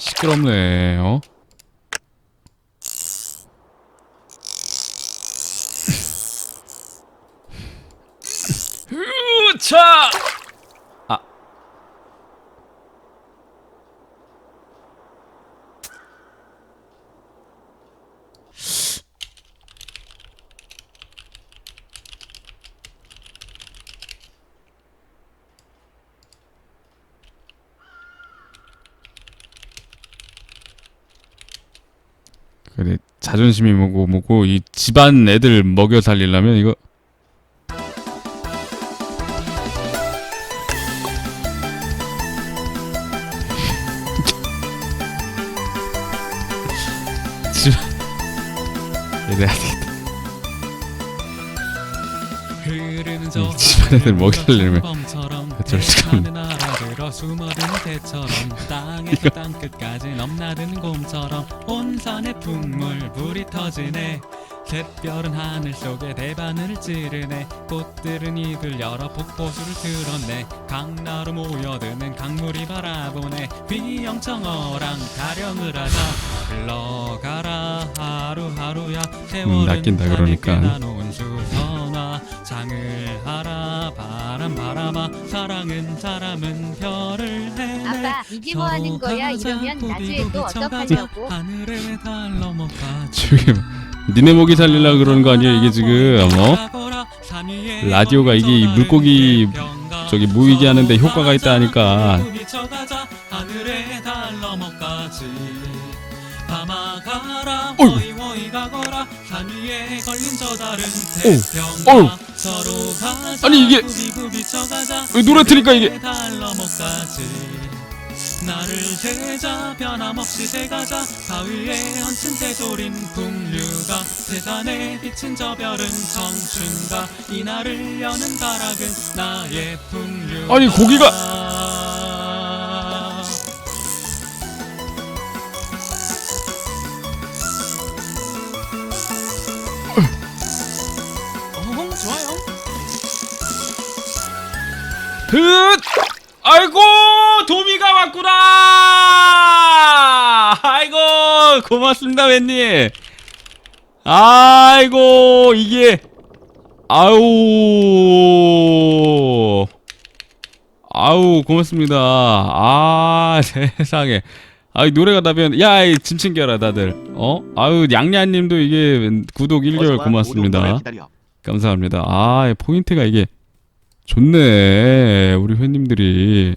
시끄럽네 어? 으차! 그래 자존심이 뭐고 뭐고 이 집안 애들 먹여 살리려면 이거 집안 이래야 되겠다 이 집안 애들 먹여 살리려면. 나라 들어 수많은 새처럼 땅에서 땅끝까지 넘나드는 곰처럼 온산의 풍물 불이 터지네. 샛별은 하늘 속에 대바늘을 찌르네. 꽃들은 입을 열어 폭포수를 틀었네. 강나루 모여드는 강물이 바라보네. 비영청어랑 타령을 하자. 흘러가라 하루하루야. 세월은 낚인다 그러니까. 바람 바람아 사랑은 사람은 별을 해내 아빠 이게 뭐 하는 거야? 이러면 나중에 또 어떡하려고. 하늘에 달 넘어가지 지금 니네 먹이 살리려 그러는 거 아니야 이게 지금? 어? 라디오가 이게 이 물고기 저기 모이게 하는데 효과가 있다 하니까. 밤아가라. 어이 아니, 이게- 왜 노래 틀니까 이게- 나를 세자 변함없이 새가자. 바위에 얹힌 새소린 풍류가 세상에 비친 저 별은 청춘가. 이날을 여는 가락은 나의 풍류 아니, 고기가- 흑! 아이고 도미가 왔구나! 아이고 고맙습니다 웬님. 아이고 이게 아우. 아우 고맙습니다. 아 세상에. 아이 노래가 나면 야이 짐 챙겨라 다들. 어? 아유 양냐님도 이게 구독 1개월 고맙습니다. 감사합니다. 아, 포인트가 이게 좋네. 우리 회님들이